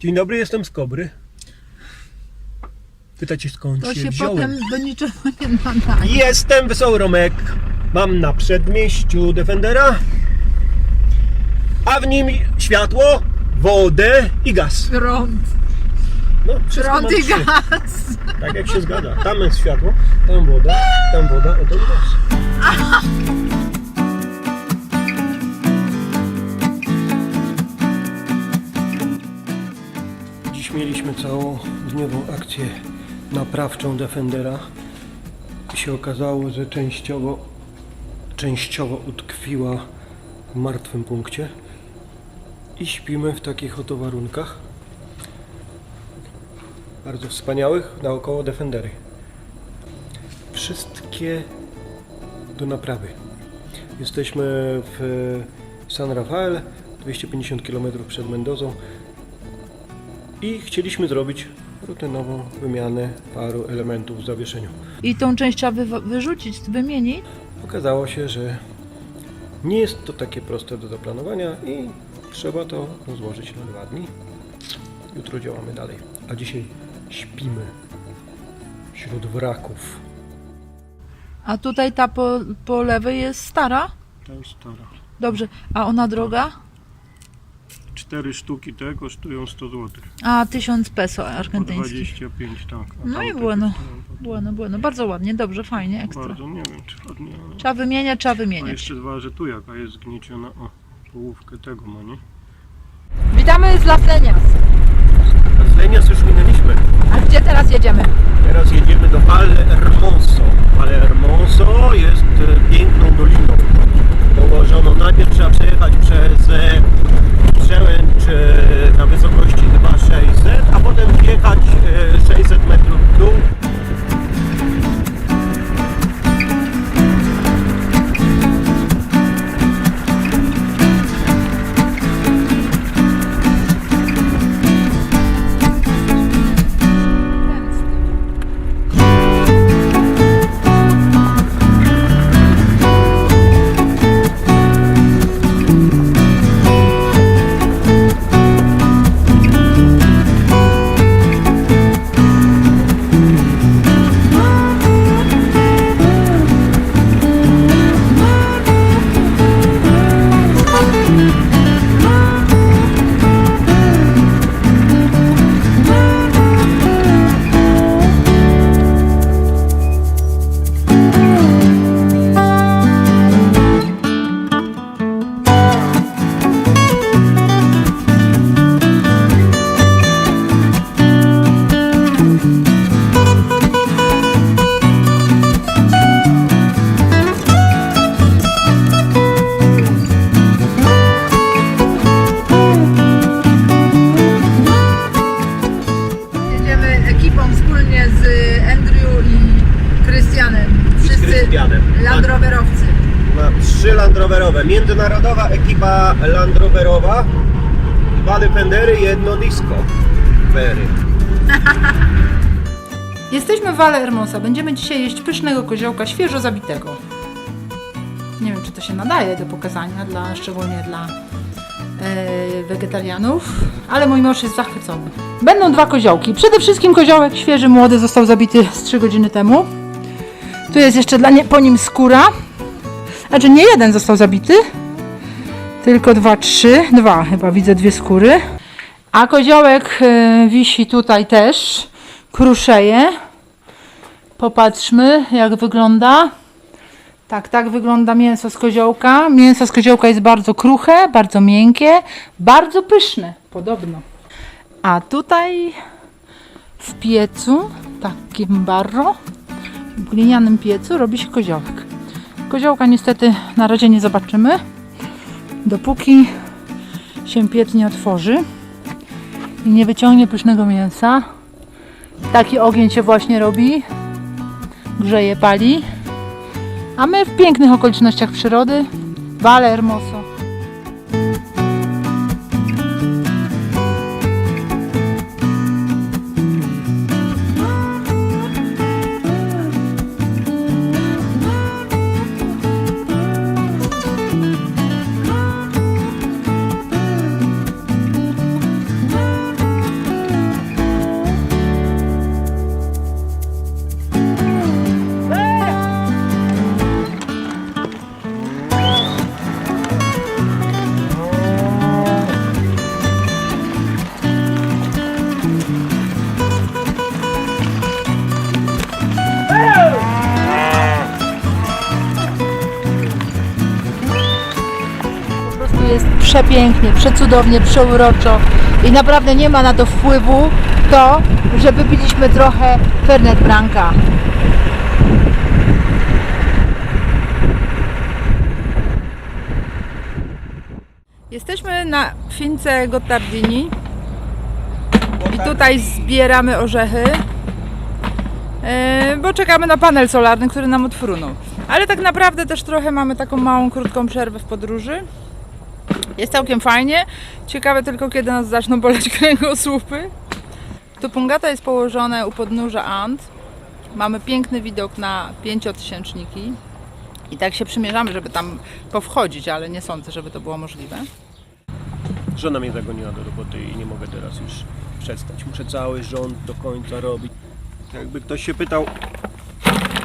Dzień dobry, jestem z Kobry. Pytacie skąd To się, się wziąłem? potem do niczego nie nadaje. Jestem Wesoły Romek. Mam na przedmieściu Defendera, a w nim światło, wodę i gaz. Prąd, No, wszystko prąd mam i trzy. gaz. Tak jak się zgadza. Tam jest światło, tam woda, tam woda, a tam gaz. Całą dniową akcję naprawczą Defendera się okazało, że częściowo, częściowo utkwiła w martwym punkcie i śpimy w takich oto warunkach bardzo wspaniałych naokoło Defendery. Wszystkie do naprawy. Jesteśmy w San Rafael, 250 km przed Mendozą i chcieliśmy zrobić rutynową wymianę paru elementów w zawieszeniu. I tą część trzeba wy, wyrzucić, wymienić. Okazało się, że nie jest to takie proste do zaplanowania i trzeba to rozłożyć na dwa dni. Jutro działamy dalej, a dzisiaj śpimy wśród wraków. A tutaj ta po, po lewej jest stara. To jest stara. Dobrze. A ona droga? Cztery sztuki te kosztują 100 zł. A 1000 peso argentyńskich. 25, tak. A No i tamte bueno. kosztują po- Bueno, bueno. Bardzo ładnie, dobrze, fajnie, ekstra. Bardzo nie wiem, czy ładnie, ale... Trzeba wymieniać, trzeba A wymieniać. jeszcze dwa, że tu jaka jest zgnieciona. O, połówkę tego ma, nie? Witamy z Lasenias. Lenias już minęliśmy. A gdzie teraz jedziemy? Teraz jedziemy do Valle Hermoso. Valle Hermoso jest e, piękną doliną. Dołożoną najpierw trzeba przejechać przez e, Międzynarodowa ekipa Land Roverowa. Dwa Defendery, jedno disco. Fery. Jesteśmy w Valle Hermosa. Będziemy dzisiaj jeść pysznego koziołka świeżo zabitego. Nie wiem, czy to się nadaje do pokazania, dla, szczególnie dla e, wegetarianów, ale mój mąż jest zachwycony. Będą dwa koziołki. Przede wszystkim koziołek świeży, młody, został zabity z 3 godziny temu. Tu jest jeszcze dla nie, po nim skóra. Znaczy nie jeden został zabity, tylko dwa, trzy. Dwa, chyba widzę dwie skóry. A koziołek e, wisi tutaj też, kruszeje. Popatrzmy, jak wygląda. Tak, tak wygląda mięso z koziołka. Mięso z koziołka jest bardzo kruche, bardzo miękkie, bardzo pyszne, podobno. A tutaj w piecu, takim barro, w glinianym piecu robi się koziołek. Koziołka niestety na razie nie zobaczymy, dopóki się piec nie otworzy i nie wyciągnie pysznego mięsa. Taki ogień się właśnie robi, grzeje, pali. A my w pięknych okolicznościach przyrody, Valle przepięknie, przecudownie, przeuroczo i naprawdę nie ma na to wpływu to, że wypiliśmy trochę Fernet Branca. Jesteśmy na Fince Gottardini i tutaj zbieramy orzechy, e, bo czekamy na panel solarny, który nam odfrunął. Ale tak naprawdę też trochę mamy taką małą, krótką przerwę w podróży. Jest całkiem fajnie. Ciekawe tylko, kiedy nas zaczną boleć kręgosłupy. Tupungata jest położone u podnóża Ant. Mamy piękny widok na pięciotysięczniki. I tak się przymierzamy, żeby tam powchodzić, ale nie sądzę, żeby to było możliwe. Żona mnie zagoniła do roboty i nie mogę teraz już przestać. Muszę cały rząd do końca robić. Jakby ktoś się pytał,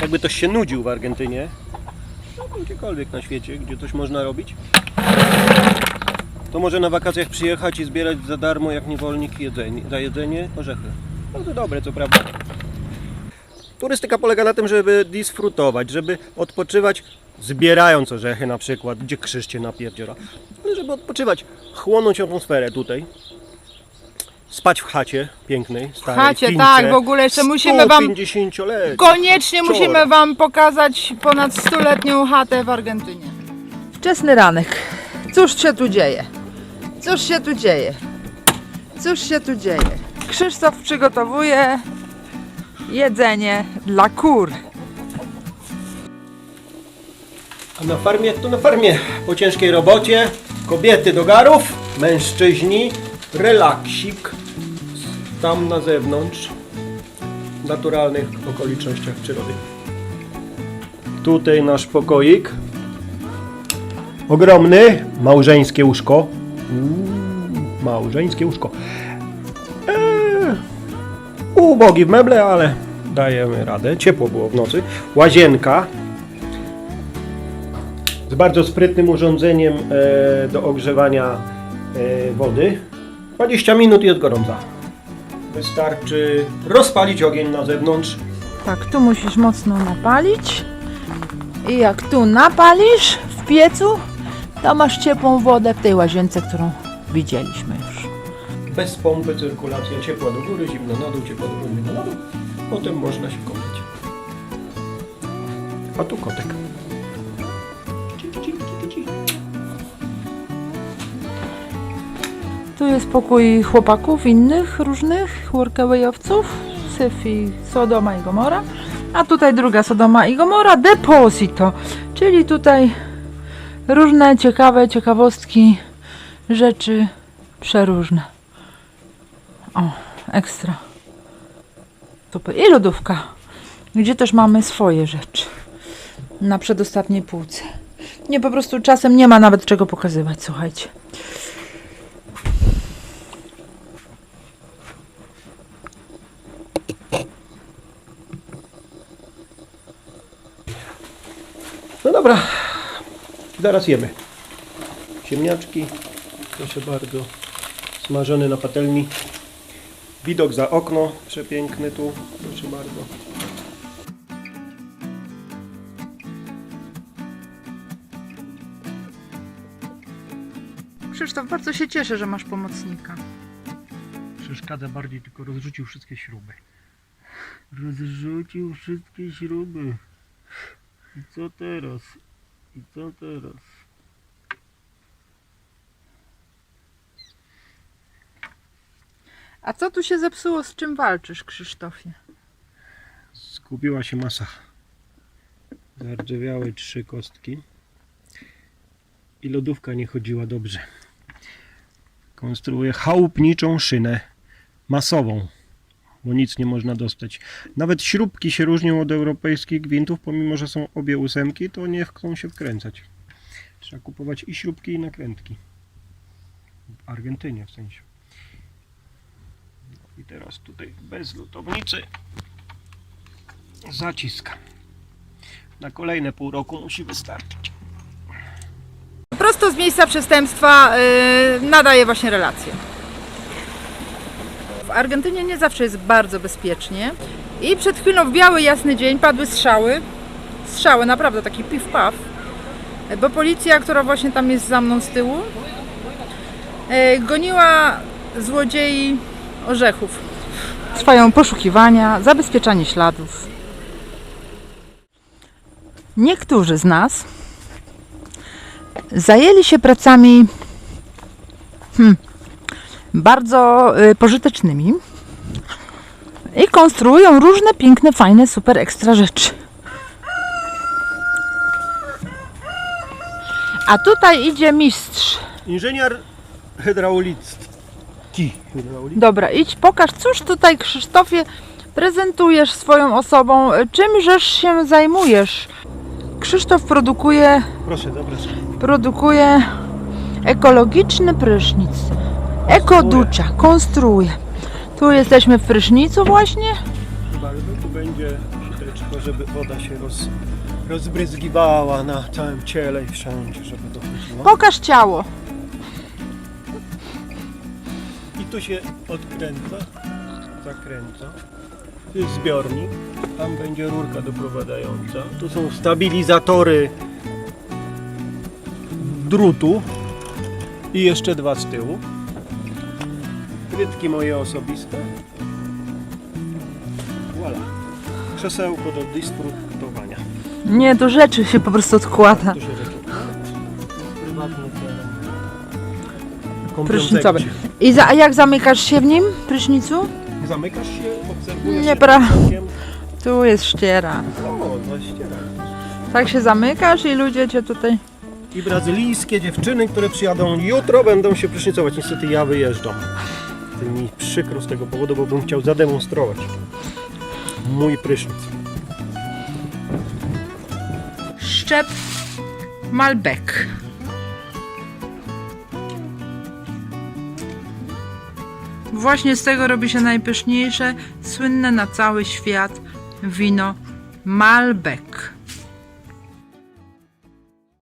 jakby ktoś się nudził w Argentynie, no, gdziekolwiek na świecie, gdzie coś można robić, to może na wakacjach przyjechać i zbierać za darmo jak niewolnik jedzenie, za jedzenie orzechy. Bardzo dobre, co prawda. Turystyka polega na tym, żeby disfrutować, żeby odpoczywać zbierając orzechy na przykład, gdzie krzyż cię napierdziela. Ale żeby odpoczywać, chłonąć atmosferę tutaj, spać w chacie pięknej, starej chacie, fince, tak, w ogóle jeszcze musimy wam- 150-letniej. Koniecznie Wczoraj. musimy Wam pokazać ponad stuletnią chatę w Argentynie. Wczesny ranek. Cóż się tu dzieje? Cóż się tu dzieje? Cóż się tu dzieje? Krzysztof przygotowuje jedzenie dla kur. A na farmie to na farmie po ciężkiej robocie, kobiety do garów, mężczyźni, relaksik tam na zewnątrz, w naturalnych okolicznościach przyrody. Tutaj nasz pokoik. Ogromny, małżeńskie łóżko. Uuu, małżeńskie łóżko. Eee, ubogi w meble, ale dajemy radę. Ciepło było w nocy. Łazienka, z bardzo sprytnym urządzeniem e, do ogrzewania e, wody. 20 minut i jest gorąca. Wystarczy rozpalić ogień na zewnątrz. Tak, tu musisz mocno napalić. I jak tu napalisz w piecu, to masz ciepłą wodę w tej łazience, którą widzieliśmy już. Bez pompy cyrkulacja ciepła do góry, zimna na dół, ciepła do góry, zimna na dół. Potem można się kąpać. A tu kotek. Tu jest pokój chłopaków innych, różnych workawayowców, Syfi, Sodoma i Gomora. A tutaj druga Sodoma i Gomora, Deposito, czyli tutaj różne ciekawe ciekawostki, rzeczy przeróżne. O, ekstra. Super. I lodówka, gdzie też mamy swoje rzeczy. Na przedostatniej półce. Nie, po prostu czasem nie ma nawet czego pokazywać, słuchajcie. No dobra, zaraz jemy. Ziemniaczki, proszę bardzo, smażone na patelni. Widok za okno, przepiękny tu, proszę bardzo. Krzysztof, bardzo się cieszę, że masz pomocnika. Przeszkadza bardziej, tylko rozrzucił wszystkie śruby. Rozrzucił wszystkie śruby. I co teraz? I co teraz? A co tu się zepsuło, z czym walczysz, Krzysztofie? Skupiła się masa. Zardzewiały trzy kostki. I lodówka nie chodziła dobrze. Konstruuję chałupniczą szynę masową, bo nic nie można dostać. Nawet śrubki się różnią od europejskich gwintów, pomimo że są obie ósemki, to nie chcą się wkręcać. Trzeba kupować i śrubki, i nakrętki. W Argentynie w sensie. I teraz tutaj bez lutownicy zaciska. Na kolejne pół roku musi wystarczyć. Prosto z miejsca przestępstwa yy, nadaje właśnie relację. W Argentynie nie zawsze jest bardzo bezpiecznie. I przed chwilą w biały, jasny dzień padły strzały. Strzały, naprawdę taki piw-paw. Bo policja, która właśnie tam jest za mną z tyłu, e, goniła złodziei orzechów. Trwają poszukiwania, zabezpieczanie śladów. Niektórzy z nas zajęli się pracami hmm, bardzo y, pożytecznymi i konstruują różne piękne, fajne, super ekstra rzeczy. A tutaj idzie mistrz. Inżynier hydraulicki. Hydraulic. Dobra, idź, pokaż, cóż tutaj Krzysztofie prezentujesz swoją osobą, czym żeż się zajmujesz? Krzysztof produkuje, Proszę, zapraszam. produkuje ekologiczny prysznic. Ekoducza, konstruuje. Tu jesteśmy w prysznicu właśnie. Bardzo tu będzie siteczko, żeby woda się roz, rozbryzgiwała na całym ciele i wszędzie, żeby dochodziło. Pokaż ciało. I tu się odkręca, zakręca. Tu jest zbiornik, tam będzie rurka doprowadzająca. Tu są stabilizatory drutu i jeszcze dwa z tyłu. Krytki moje osobiste. Voilà. Krzesełko do dyskutowania. Nie, do rzeczy się po prostu odkłada. Rzeczy. Prysznicowy. Kąpiącego. I za, a jak zamykasz się w nim, prysznicu? Zamykasz się, obserwujesz Nie, pra- okiem. Tu jest ściera. O, właśnie tak. Tak się zamykasz i ludzie cię tutaj... I brazylijskie dziewczyny, które przyjadą jutro, będą się prysznicować. Niestety ja wyjeżdżam. To mi przykro z tego powodu, bo bym chciał zademonstrować mój prysznic. Szczep Malbec. Właśnie z tego robi się najpyszniejsze, słynne na cały świat wino Malbec.